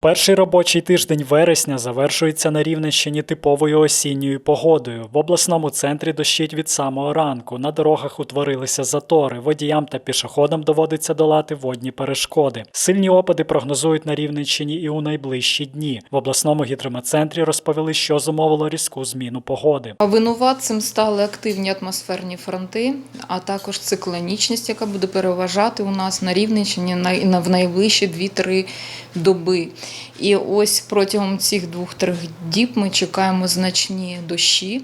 Перший робочий тиждень вересня завершується на Рівненщині типовою осінньою погодою. В обласному центрі дощить від самого ранку. На дорогах утворилися затори. Водіям та пішоходам доводиться долати водні перешкоди. Сильні опади прогнозують на Рівненщині і у найближчі дні. В обласному гідрометцентрі розповіли, що зумовило різку зміну погоди. Винуватцем стали активні атмосферні фронти, а також циклонічність, яка буде переважати у нас на Рівненщині в найближчі 2-3 доби. І ось протягом цих двох-трьох діб ми чекаємо значні дощі.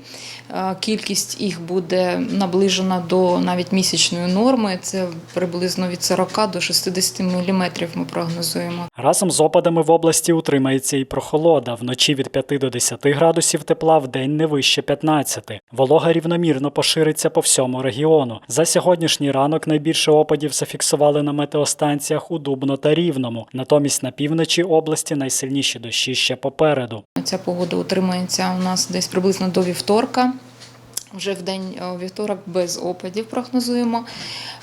Е, Кількість їх буде наближена до навіть місячної норми. Це приблизно від 40 до 60 мм ми прогнозуємо. Разом з опадами в області утримається і прохолода. Вночі від 5 до 10 градусів тепла, в день не вище 15. Волога рівномірно пошириться по всьому регіону. За сьогоднішній ранок найбільше опадів зафіксували на метеостанціях у Дубно та Рівному. Натомість на півночі області найсильніші дощі ще попереду. Ця погода утримається у нас десь приблизно до вівторка. Вже в день е, вівторок без опадів прогнозуємо.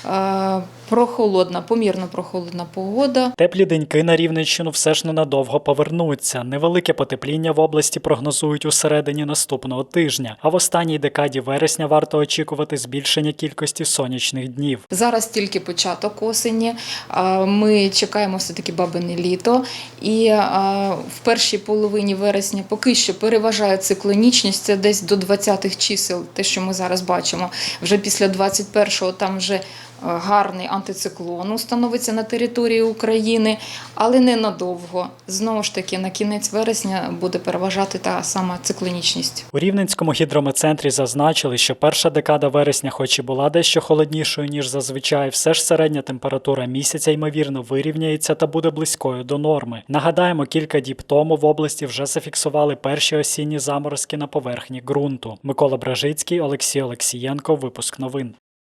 Е, Прохолодна, помірно прохолодна погода. Теплі деньки на Рівненщину все ж ненадовго повернуться. Невелике потепління в області прогнозують у середині наступного тижня. А в останній декаді вересня варто очікувати збільшення кількості сонячних днів. Зараз тільки початок осені. Е, Ми чекаємо все-таки бабине літо. І е, в першій половині вересня поки що переважає циклонічність. Це десь до 20-х чисел, те, що ми зараз бачимо. Вже після 21-го там вже. Е, Гарний антициклон установиться на території України, але ненадовго. Знову ж таки, на кінець вересня буде переважати та сама циклонічність. У Рівненському гідрометцентрі зазначили, що перша декада вересня, хоч і була дещо холоднішою ніж зазвичай, все ж середня температура місяця ймовірно вирівняється та буде близькою до норми. Нагадаємо, кілька діб тому в області вже зафіксували перші осінні заморозки на поверхні ґрунту. Микола Бражицький, Олексій Олексієнко. Випуск новин.